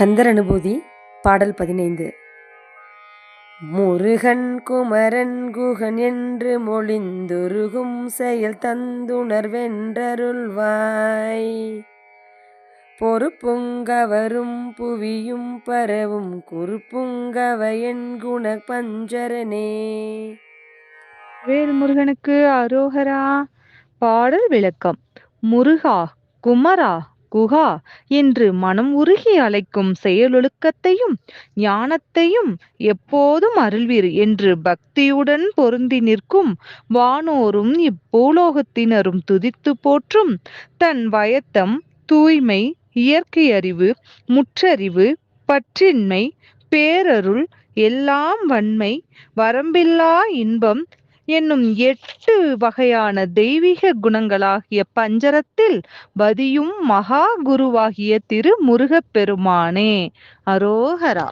கந்தர் அனுபூதி பாடல் பதினைந்து. முருகன் குமரன் குகன் என்று மொழிந்துருகும் செயல் தந்துணர்வென்றருள்வாய். பொறுப்புங்கவரும் புவியும் பரவும் குறுப்புங்கவையன் குண பஞ்சரனே வேல்முருகனுக்கு அரோகரா. பாடல் விளக்கம். முருகா குமரா குகா என்று மனம் உருகி அழைக்கும் செயலொழுக்கத்தையும் ஞானத்தையும் எப்போதும் அருள்வீர் என்று பக்தியுடன் பொருந்தி நிற்கும் வானோரும் இப்பூலோகத்தினரும் துதித்து போற்றும் தன் வயத்தம் தூய்மை இயற்கை அறிவு முற்றறிவு பற்றின்மை பேரருள் எல்லாம் வன்மை வரம்பில்லா இன்பம் என்னும் எட்டு வகையான தெய்வீக குணங்களாகிய பஞ்சரத்தில் பதியும் மகா குருவாகிய திரு முருகப் பெருமானே அரோகரா.